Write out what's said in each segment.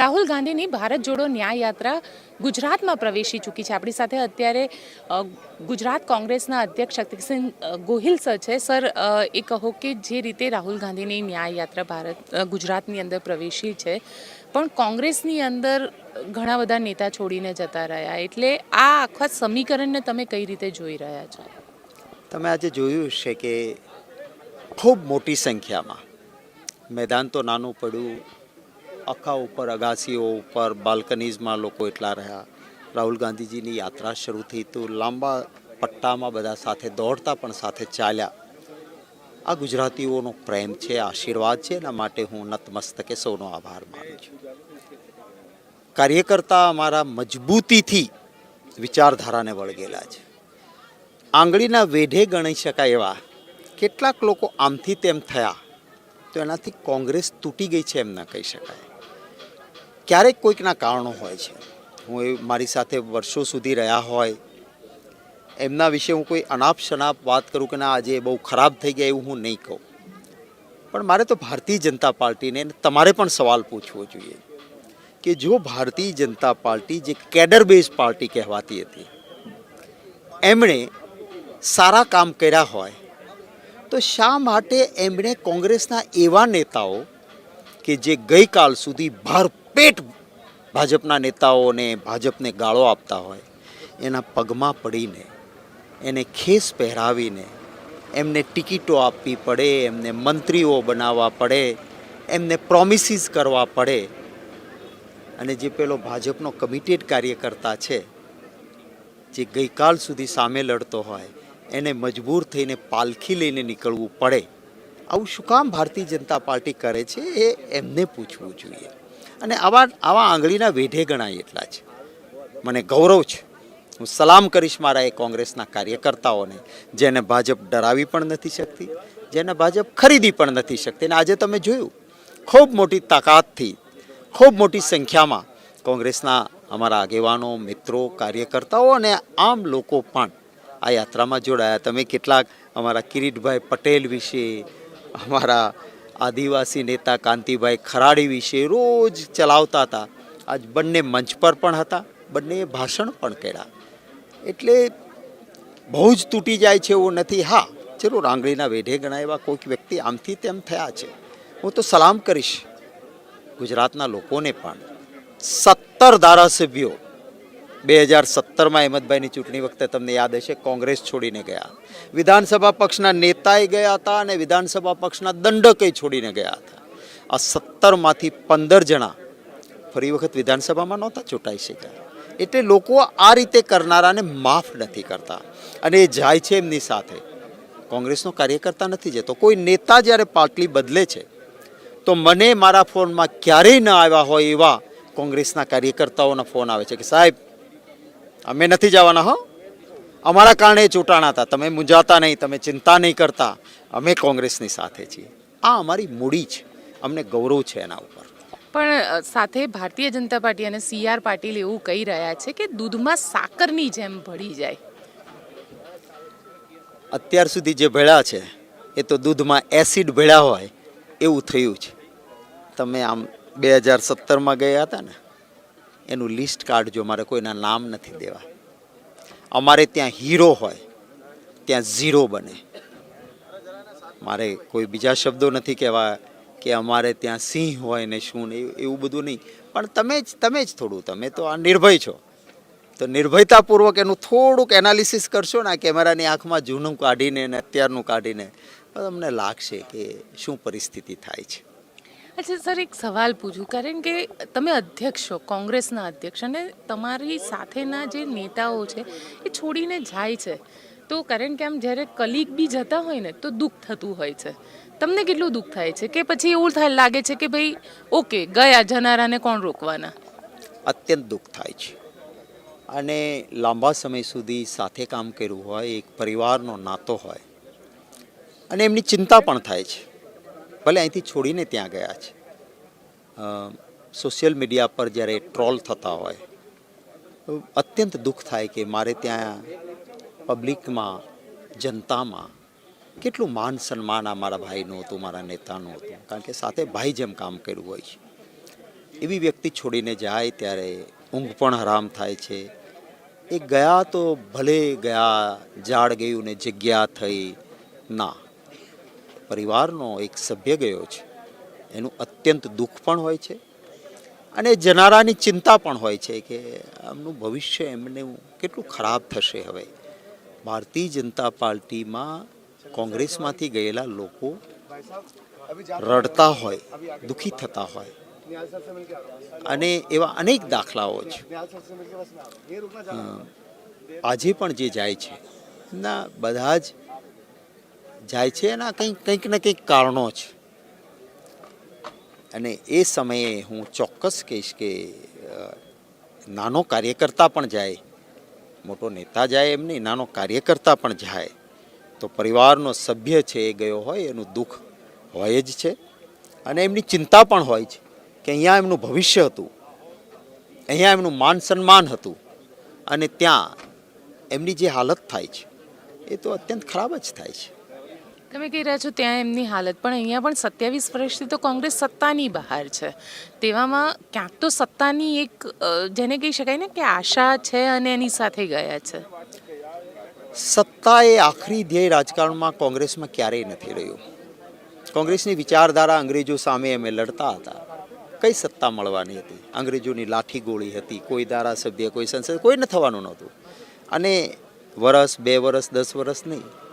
રાહુલ ગાંધીની ભારત જોડો ન્યાય યાત્રા ગુજરાતમાં પ્રવેશી ચૂકી છે. આપણી સાથે અત્યારે ગુજરાત કોંગ્રેસના અધ્યક્ષ શક્તિસિંહ ગોહિલ સર છે. સર એ કહો કે જે રીતે રાહુલ ગાંધીની ન્યાય યાત્રા ભારત ગુજરાતની અંદર પ્રવેશી છે, પણ કોંગ્રેસની અંદર ઘણા બધા નેતા છોડીને જતા રહ્યા. એટલે આ આખા સમીકરણને તમે કઈ રીતે જોઈ રહ્યા છો? તમે આજે જોયું છે કે ખૂબ મોટી સંખ્યામાં મેદાન તો નાનું પડ્યું આખા ઉપર, અગાસીઓ ઉપર, બાલ્કનીઝમાં લોકો એટલા રહ્યા. રાહુલ ગાંધીજીની યાત્રા શરૂ થઈ તો લાંબા પટ્ટામાં બધા સાથે દોડતા પણ સાથે ચાલ્યા. આ ગુજરાતીઓનો પ્રેમ છે, આશીર્વાદ છે, એના માટે હું નતમસ્તકે સૌનો આભાર માનું છું. કાર્યકર્તા અમારા મજબૂતીથી વિચારધારાને વળગેલા છે. આંગળીના વેઢે ગણી શકાય એવા કેટલાક લોકો આમથી તેમ થયા, તો એનાથી કોંગ્રેસ તૂટી ગઈ છે એમ ન કહી શકાય. ક્યારેક કોઈકના કારણો હોય છે. હું એ મારી સાથે વર્ષો સુધી રહ્યા હોય, એમના વિશે હું કોઈ અનાપ શનાપ વાત કરું કે ના, આજે બહુ ખરાબ થઈ ગયા એવું હું નહીં કહું. પણ મારે તો ભારતીય જનતા પાર્ટીને તમારે પણ સવાલ પૂછવો જોઈએ કે જો ભારતીય જનતા પાર્ટી જે કેડર બેઝ પાર્ટી કહેવાતી હતી, એમણે સારા કામ કર્યા હોય, તો શા માટે એમણે કોંગ્રેસના એવા નેતાઓ કે જે ગઈકાલ સુધી ભરપેટ ભાજપના નેતાઓને ભાજપને ગાળો આપતા હોય, એના પગમાં પડીને, એને ખેસ પહેરાવીને, એમને ટિકિટો આપવી પડે, એમને મંત્રીઓ બનાવવા પડે, એમને પ્રોમિસીસ કરવા પડે. અને જે પેલો ભાજપનો કમિટેડ કાર્યકર્તા છે, જે ગઈકાલ સુધી સામે લડતો હોય, એને મજબૂર થઈને પાલખી લઈને નીકળવું પડે. આવું શું કામ ભારતીય જનતા પાર્ટી કરે છે? એ એમને પૂછવું જોઈએ. અને આવા આવા આંગળીના વેઢે ગણાય એટલા છે મને ગૌરવ છે. હું સલામ કરીશ મારા એ કોંગ્રેસના કાર્યકર્તાઓને, જેને ભાજપ ડરાવી પણ નથી શકતી, જેને ભાજપ ખરીદી પણ નથી શકતી. અને આજે તમે જોયું, ખૂબ મોટી તાકાતથી, ખૂબ મોટી સંખ્યામાં કોંગ્રેસના અમારા આગેવાનો, મિત્રો, કાર્યકર્તાઓ અને આમ લોકો પણ આ યાત્રામાં જોડાયા. તમે કેટલાક અમારા કિરીટભાઈ પટેલ વિશે, અમારા આદિવાસી નેતા કાંતિભાઈ ખરાડી વિશે રોજ ચલાવતા હતા. આજ બંને મંચ પર પણ હતા, બંને ભાષણ પણ કર્યા. એટલે બહુ જ તૂટી જાય છે એવું નથી. હા ચલો આંગળીના વેઢે ગણાય એવા કોઈક વ્યક્તિ આમથી તેમ થયા છે. હું તો સલામ કરીશ ગુજરાતના લોકોને પણ. સત્તર ધારાસભ્યો બે હજાર સત્તરમાં અહેમદભાઈની ચૂંટણી વખતે, તમને યાદ હશે, કોંગ્રેસ છોડીને ગયા. વિધાનસભા પક્ષના નેતાએ ગયા હતા અને વિધાનસભા પક્ષના દંડકે છોડીને ગયા હતા. આ સત્તરમાંથી પંદર જણા ફરી વખત વિધાનસભામાં નહોતા ચૂંટાઈ શક્યા. એટલે લોકો આ રીતે કરનારાને માફ નથી કરતા. અને એ જાય છે એમની સાથે. કોંગ્રેસનો કાર્યકર્તા નથી જતો કોઈ નેતા જ્યારે પાટલી બદલે છે, તો મને મારા ફોનમાં ક્યારેય ન આવ્યા હોય એવા કોંગ્રેસના કાર્યકર્તાઓના ફોન આવે છે કે સાહેબ, અમે નથી જવાના, હો. અમારા કારણે ચૂંટાણા હતા. તમે મૂંઝાતા નહીં તમે ચિંતા નહીં કરતા. અમે કોંગ્રેસની સાથે છીએ. આ અમારી મૂડી છે. અમને ગૌરવ છે એના ઉપર. પણ સાથે ભારતીય જનતા પાર્ટી અને સી આર પાટીલ એવું કહી રહ્યા છે કે દૂધમાં સાકરની જેમ ભળી જાય. અત્યાર સુધી જે ભેળા છે એ તો દૂધમાં એસિડ ભેળા હોય એવું થયું છે. તમે આમ બે હજાર સત્તરમાં ગયા હતા ને એનું લિસ્ટ કાઢજો મારે કોઈના નામ નથી દેવા. અમારે ત્યાં હીરો હોય, ત્યાં ઝીરો બને. મારે કોઈ બીજા શબ્દો નથી કહેવા કે અમારે ત્યાં સિંહ હોય ને શું ને એવું- બધું નહીં. પણ તમે જ તમે જ થોડું, તમે તો આ નિર્ભય છો. તો નિર્ભયતાપૂર્વક એનું થોડુંક એનાલિસિસ કરશો ને આ કેમેરાની આંખમાં જૂનું કાઢીને ને અત્યારનું કાઢીને તમને લાગશે કે શું પરિસ્થિતિ થાય છે. અચ્છા, સર, એક સવાલ પૂછું. કારણ કે તમે અધ્યક્ષ છો, કોંગ્રેસના અધ્યક્ષ, અને તમારી સાથેના જે નેતાઓ છે, એ છોડીને જાય છે. તો કારણ કે આમ જ્યારે કલીગ બી જતા હોય ને, તો દુઃખ થતું હોય છે. તમને કેટલું દુઃખ થાય છે? કે પછી એવું થાય, લાગે છે કે ભાઈ, ઓકે, ગયા, જનારાને કોણ રોકવાના? અત્યંત દુઃખ થાય છે. અને લાંબા સમય સુધી સાથે કામ કર્યું હોય, એક પરિવારનો નાતો હોય, અને એમની ચિંતા પણ થાય છે. ભલે અહીંથી છોડીને ત્યાં ગયા છે. સોશિયલ મીડિયા પર જ્યારે ટ્રોલ થતા હોય અત્યંત દુઃખ થાય કે મારે ત્યાં પબ્લિકમાં જનતામાં કેટલું માન સન્માન આ મારા ભાઈનું હતું, મારા નેતાનું હતું. કારણ કે સાથે ભાઈ જેમ કામ કર્યું હોય છે. એવી વ્યક્તિ છોડીને જાય ત્યારે ઊંઘ પણ હરામ થાય છે. એ ગયા તો ભલે ગયા, ઝાડ ગયું ને જગ્યા થઈ, ના. પરિવારનો એક સભ્ય ગયો છે. એનું અત્યંત દુઃખ પણ હોય છે અને જનારાની ચિંતા પણ હોય છે કે આમનું ભવિષ્ય એમને કેટલું ખરાબ થશે હવે. ભારતીય જનતા પાર્ટીમાં કોંગ્રેસમાંથી ગયેલા લોકો રડતા હોય, દુઃખી થતા હોય અને એવા અનેક દાખલાઓ છે. આજે પણ જે જાય છે. ના, બધા જ જાય છે એના કંઈક કંઈક ને કંઈક કારણો છે. અને એ સમયે હું ચોક્કસ કહીશ કે નાનો કાર્યકર્તા પણ જાય, મોટો નેતા જાય એમ નહીં, નાનો કાર્યકર્તા પણ જાય, તો પરિવારનો સભ્ય છે એ ગયો હોય, એનું દુઃખ હોય જ છે, અને એમની ચિંતા પણ હોય છે કે અહીંયા એમનું ભવિષ્ય હતું, અહીંયા એમનું માન સન્માન હતું, અને ત્યાં એમની જે હાલત થાય છે, એ તો અત્યંત ખરાબ જ થાય છે. તમે કહી રહ્યા છો ત્યાં એમની હાલત. પણ અહીંયા પણ સત્યાવીસ વર્ષથી તો કોંગ્રેસ સત્તાની બહાર છે. તેવામાં ક્યાંક તો સત્તાની એક જેને કહી શકાય ને કે આશા છે અને એની સાથે ગયા છે. સત્તા એ આખરી ધ્યેય રાજકારણમાં કોંગ્રેસમાં ક્યારેય નથી રહ્યું. કોંગ્રેસની વિચારધારા અંગ્રેજો સામે અમે લડતા હતા. કઈ સત્તા મળવાની હતી? અંગ્રેજોની લાઠી ગોળી હતી, કોઈ ધારાસભ્ય, કોઈ સંસદ, કોઈ ન થવાનું નહોતું. અને વરસ, બે વરસ, દસ વરસ નહીં.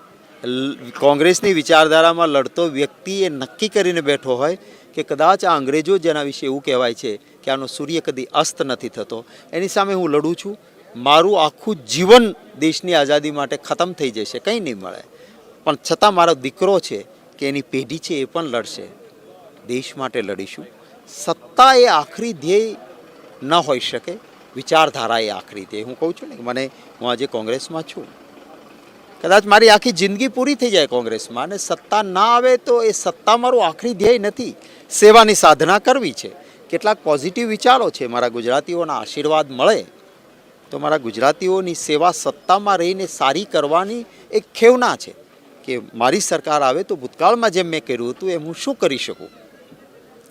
કોંગ્રેસની વિચારધારામાં લડતો વ્યક્તિ એ નક્કી કરીને બેઠો હોય કે કદાચ આ અંગ્રેજો જેના વિશે એવું કહેવાય છે કે આનો સૂર્ય કદી અસ્ત નથી થતો. એની સામે હું લડું છું. મારું આખું જીવન દેશની આઝાદી માટે ખતમ થઈ જશે. કંઈ નહીં મળે. પણ છતાં મારો દીકરો છે કે એની પેઢી છે એ પણ લડશે. દેશ માટે લડીશું. સત્તા એ આખરી ધ્યેય ન હોઈ શકે. વિચારધારા એ આખરી ધ્યેય. હું કહું છું ને મને, હું આજે કોંગ્રેસમાં છું. કદાચ મારી આખી જિંદગી પૂરી થઈ જાય કોંગ્રેસમાં અને સત્તા ના આવે તો એ સત્તા મારું આખરી ધ્યેય નથી. સેવાની સાધના કરવી છે. કેટલાક પોઝિટિવ વિચારો છે. મારા ગુજરાતીઓના આશીર્વાદ મળે તો મારા ગુજરાતીઓની સેવા સત્તામાં રહીને સારી કરવાની એક ખેવના છે કે મારી સરકાર આવે તો ભૂતકાળમાં જેમ મેં કર્યું હતું એમ હું શું કરી શકું?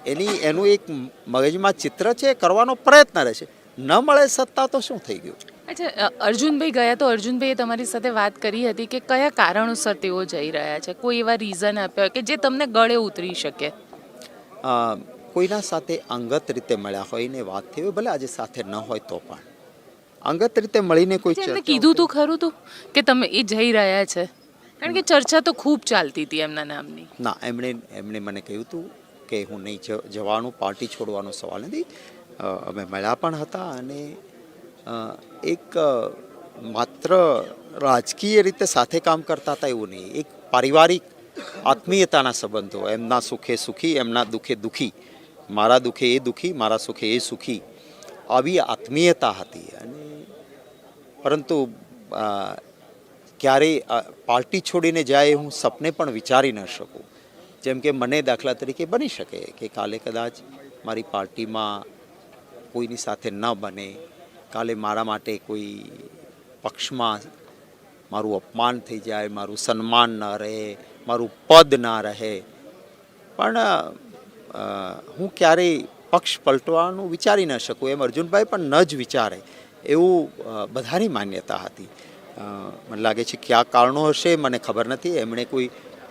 એની, એનું એક મગજમાં ચિત્ર છે કરવાનો પ્રયત્ન રહેશે ન મળે સત્તા તો શું થઈ ગયું? અચ્છા અર્જુનભાઈ ગયા તો અર્જુનભાઈએ તમારી સાથે વાત કરી હતી કે કયા કારણોસર તેઓ જઈ રહ્યા છે? કોઈ એવા રીઝન આપ્યા કે જે તમને ગળે ઉતરી શકે? કોઈના સાથે અંગત રીતે મળ્યા હોય ને વાત થઈ હોય ભલે આજે સાથે ન હોય તો પણ. અંગત રીતે મળીને કોઈ કીધું તું ખરું તું કે તમે એ જઈ રહ્યા છે? કારણ કે ચર્ચા તો ખૂબ ચાલતી હતી એમના નામની. ના એમણે એમણે મને કહ્યું હતું કે હું નહીં જવાનું પાર્ટી છોડવાનો સવાલ નથી. અમે મળ્યા પણ હતા અને એક માત્ર રાજકીય રીતે સાથે કામ કરતા હતા એવું નહીં. એક પારિવારિક આત્મીયતાના સંબંધો, એમના સુખે સુખી, એમના દુઃખે દુઃખી. મારા દુઃખે એ દુઃખી, મારા સુખે એ સુખી. આવી આત્મીયતા હતી અને પરંતુ ક્યારેય પાર્ટી છોડીને જાય હું સપને પણ વિચારી ન શકું. જેમ કે મને દાખલા તરીકે બની શકે કે કાલે કદાચ મારી પાર્ટીમાં કોઈની સાથે ન બને. કાલે મારા માટે કોઈ પક્ષમાં મારું અપમાન થઈ જાય, મારું સન્માન ન રહે, મારું પદ ના રહે. પણ હું ક્યારેય પક્ષ પલટવાનું વિચારી ન શકું. એમ અર્જુનભાઈ પણ ન જ વિચારે. એવું બધાની માન્યતા હતી. મને લાગે છે કયા કારણો હશે, મને ખબર નથી. એમણે કોઈ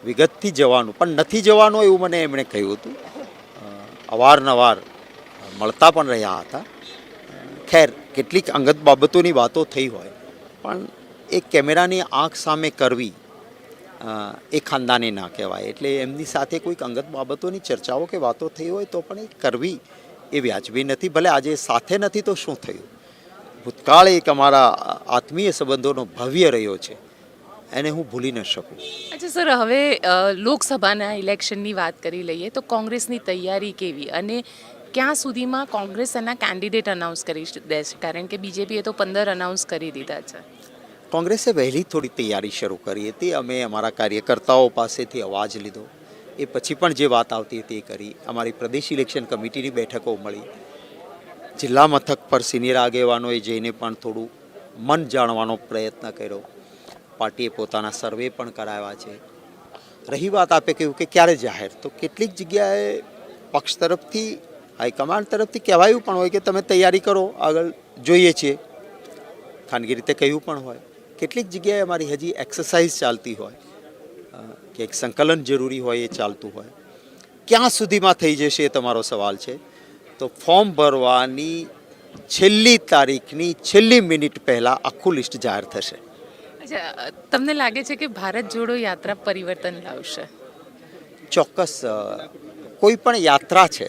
વિગતથી જવાનું, પણ નથી જવાનું એવું મને એમણે કહ્યું હતું. અવારનવાર મળતા પણ રહ્યા હતા. ખેર કેટલીક અંગત બાબતોની વાતો થઈ હોય, પણ એ કેમેરાની આંખ સામે કરવી એ ખાનદાની ના કહેવાય. એટલે એમની સાથે કોઈક અંગત બાબતોની ચર્ચાઓ કે વાતો થઈ હોય તો પણ એ કરવી એ વ્યાજબી નથી. ભલે આજે સાથે નથી તો શું થયું? ભૂતકાળ એક અમારા આત્મીય સંબંધોનો ભવ્ય રહ્યો છે. એને હું ભૂલી ન શકું. અચ્છા, સર, હવે લોકસભાના ઇલેક્શનની વાત કરી લઈએ તો કોંગ્રેસની તૈયારી કેવી? અને ક્યાં સુધીમાં કોંગ્રેસ એના કેન્ડિડેટ અનાઉન્સ કરી દેશે કારણ કે બીજેપીએ તો પંદર અનાઉન્સ કરી દીધા છે. કોંગ્રેસે વહેલી થોડી તૈયારી શરૂ કરી હતી. અમે અમારા કાર્યકર્તાઓ પાસેથી અવાજ લીધો. એ પછી પણ જે વાત આવતી હતી એ કરી. અમારી પ્રદેશ ઇલેક્શન કમિટીની બેઠકો મળી. જિલ્લા મથક પર સિનિયર આગેવાનોએ જઈને પણ થોડું મન જાણવાનો પ્રયત્ન કર્યો. પાર્ટીએ પોતાના સર્વે પણ કરાવ્યા છે. રહી વાત આપે કહ્યું કે ક્યારે જાહેર? તો કેટલીક જગ્યાએ પક્ષ તરફથી હાઈકમાન્ડ તરફથી કહેવાયું પણ હોય કે તમે તૈયારી કરો આગળ જોઈએ છીએ ખાનગી રીતે કહ્યું પણ હોય. કેટલીક જગ્યાએ અમારી હજી એક્સરસાઇઝ ચાલતી હોય. કે એક સંકલન જરૂરી હોય એ ચાલતું હોય. ક્યાં સુધીમાં થઈ જશે એ તમારો સવાલ છે. તો ફોર્મ ભરવાની છેલ્લી તારીખની છેલ્લી મિનિટ પહેલાં આખું લિસ્ટ જાહેર થશે. અચ્છા તમને લાગે છે કે ભારત જોડો યાત્રા પરિવર્તન લાવશે? ચોક્કસ કોઈ પણ યાત્રા છે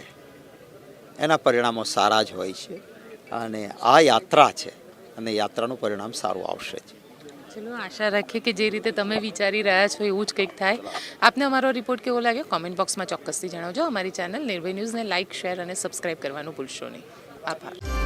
એના પરિણામો સારા જ હોય છે અને આ યાત્રા છે અને યાત્રાનું પરિણામ સારું આવશે જ. ચલો, આશા રાખીએ કે જે રીતે તમે વિચારી રહ્યા છો એવું જ કંઈક થાય. આપને અમારો રિપોર્ટ કેવો લાગ્યો? કોમેન્ટ બોક્સમાં ચોક્કસથી જણાવજો. અમારી ચેનલ નિર્ભય ન્યૂઝને લાઇક શેર અને સબસ્ક્રાઇબ કરવાનું ભૂલશો નહીં. આભાર.